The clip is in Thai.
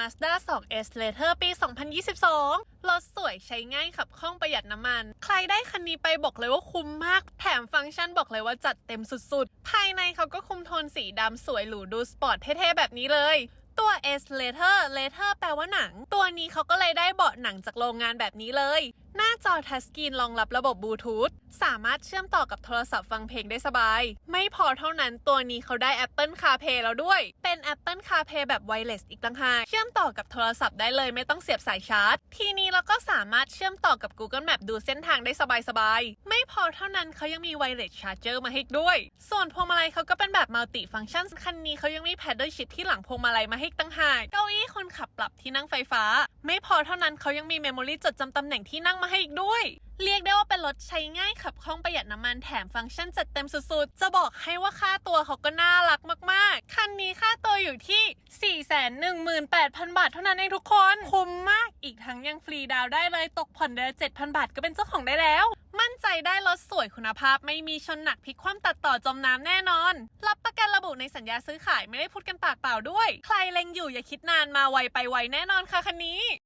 Mazda 2 S Later ปี 2022 รถสวยใช้ง่ายขับคล่องประหยัดน้ำมัน ใครได้คันนี้ไปบอกเลยว่าคุ้มมาก แถมฟังก์ชันบอกเลยว่าจัดเต็มสุดๆ ภายในเขาก็คุมโทนสีดำสวยหรูดูสปอร์ตเท่ๆ แบบนี้เลยตัว S Later Later แปลว่าหนัง ตัวนี้เขาก็เลยได้เบาะหนังจากโรงงานแบบนี้เลย หน้าจอทัชสกรีนรองรับระบบบลูทูธสามารถเชื่อมต่อกับโทรศัพท์ฟังเพลงได้สบาย ไม่พอเท่านั้นตัวนี้เขาได้ Apple CarPlay แล้วด้วย เป็น Apple CarPlay แบบไวเลสอีกต่างหากเชื่อมต่อกับโทรศัพท์ได้เลยไม่ต้องเสียบสายชาร์จ ทีนี้เราก็สามารถเชื่อมต่อกับ Google Map ดูเส้นทางได้สบายๆ ไม่พอเท่านั้นเขายังมีไวเลสชาร์เจอร์มาให้ด้วย ส่วนพวงมาลัยเขาก็เป็นแบบมัลติฟังก์ชันคันนี้เขายังมีแพดเดิลชิพที่หลังพวงมาลัยมาให้ต่างหากเก้าอี้คนขับปรับที่นั่งไฟฟ้า ไม่พอเท่านั้นเขายังมีเมมโมรีจดจำตำแหน่งที่นั่งมาให้อีกด้วย เรียกได้ว่าเป็นรถใช้ง่ายขับคล่องประหยัดน้ำมันแถมฟังก์ชันจัดเต็มสุดๆ จะบอกให้ว่าค่าตัวเขาก็น่ารักมากๆ คันนี้ค่าตัวอยู่ที่ 418,000 บาทเท่านั้นเองทุกคน คุ้มมากอีกทั้งยังฟรีดาวได้เลยตกผ่อนเดือนละ7,000 บาทก็เป็นเจ้าของได้แล้ว มั่นใจได้รถสวยคุณภาพไม่มีชนหนักพลิกคว่ำตัดต่อจมน้ำแน่นอน รับประกันระบุในสัญญาซื้อขายไม่ได้พูดกันปากเปล่าด้วย ใครเล็งอยู่อย่าคิดนานมาไวไปไวแน่นอนค่ะคันนี้